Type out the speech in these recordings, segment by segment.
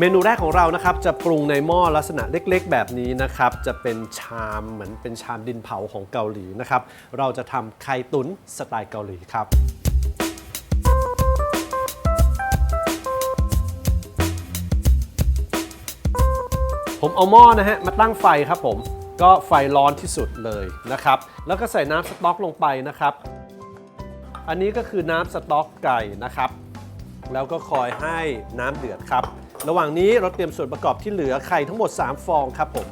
เมนูแรกของเรานะครับจะปรุงในหม้อลักษณะเล็กๆ แบบนี้นะครับ จะเป็นชามเหมือนเป็นชามดินเผาของเกาหลีนะครับ เราจะทำไข่ตุ๋นสไตล์เกาหลีครับผมเอาหม้อนะฮะมาตั้งไฟครับผมก็ไฟร้อนที่สุดเลยนะครับ แล้วก็ใส่น้ำสต๊อกลงไปนะครับ อันนี้ก็คือน้ำสต๊อกไก่นะครับ แล้วก็คอยให้น้ำเดือดครับ ระหว่างนี้เราเตรียมส่วนประกอบที่เหลือไข่ทั้งหมด 3 ฟองครับผม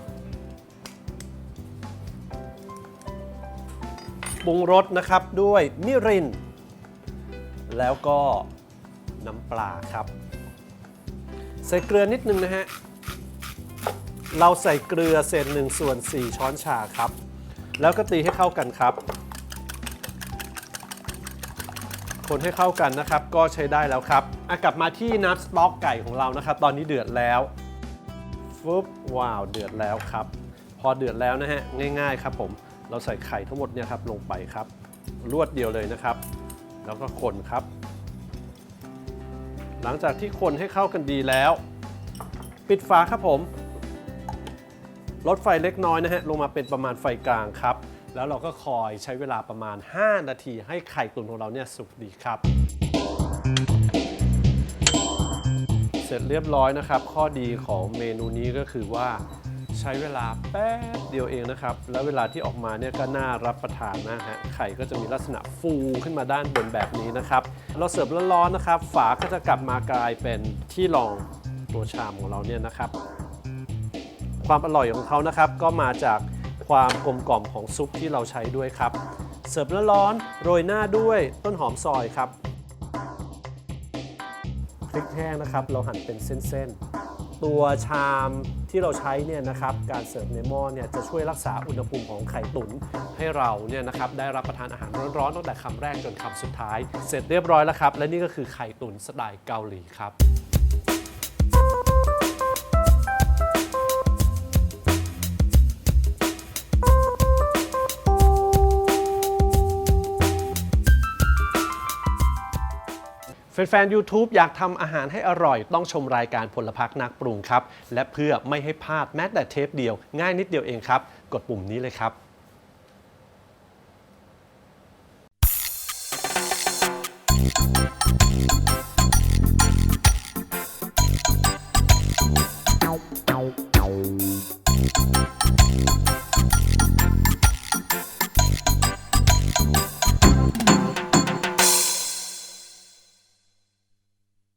ปรุงรสนะครับด้วยมิริน แล้วก็น้ำปลาครับ ใส่เกลือนิดนึงนะฮะ เราใส่เกลือเศษหนึ่งส่วน 4 ช้อนชาครับ แล้วก็ตีให้เข้ากันครับ คนให้เข้ากันนะครับ ก็ใช้ได้แล้วครับอะกลับมาที่น้ำสต๊อกไก่ของเรานะครับ ตอนนี้เดือดแล้วฟึบว้าวเดือดแล้วครับ พอเดือดแล้วนะฮะง่ายๆครับผมเราใส่ไข่ทั้งหมดเนี่ยครับลงไปครับ รวดเดียวเลยนะครับ แล้วก็คนครับ หลังจากที่คนให้เข้ากันดีแล้ว ปิดฝาครับผมลดไฟเล็กน้อยนะฮะลงมาเป็นประมาณไฟกลางครับ แล้วเราก็คอยใช้เวลาประมาณ 5 นาทีให้ไข่ตุ๋นของเราเนี่ยสุกดีครับ เสร็จเรียบร้อยนะครับ ข้อดีของเมนูนี้ก็คือว่าใช้เวลาแป๊บเดียวเองนะครับ แล้วเวลาที่ออกมาเนี่ยก็น่ารับประทานนะฮะ ไข่ก็จะมีลักษณะฟูขึ้นมาด้านบนแบบนี้นะครับ เราเสิร์ฟร้อนๆนะครับ ฝาก็จะกลับมากลายเป็นที่รองตัวชามของเราเนี่ยนะครับ ความอร่อยของเขานะครับก็มาจาก ความกลมกล่อมของซุปที่เราใช้ด้วยครับ เสิร์ฟร้อนโรยหน้าด้วยต้นหอมซอยครับพริกแห้งนะครับเราหั่นเป็นเส้นๆ ตัวชามที่เราใช้เนี่ยนะครับการเสิร์ฟในหม้อเนี่ยจะช่วยรักษาอุณหภูมิของไข่ตุ๋นให้เราเนี่ยนะครับได้รับประทานอาหารร้อนๆตั้งแต่คำแรกจนคำสุดท้าย เสร็จเรียบร้อยแล้วครับ และนี่ก็คือไข่ตุ๋นสไตล์เกาหลีครับ แฟนๆ YouTube อยากทำอาหารให้อร่อย ต้องชมรายการพลพักนักปรุงครับ และเพื่อไม่ให้พลาดแม้แต่เทปเดียว ง่ายนิดเดียวเองครับ กดปุ่มนี้เลยครับ Ow, ow, ow.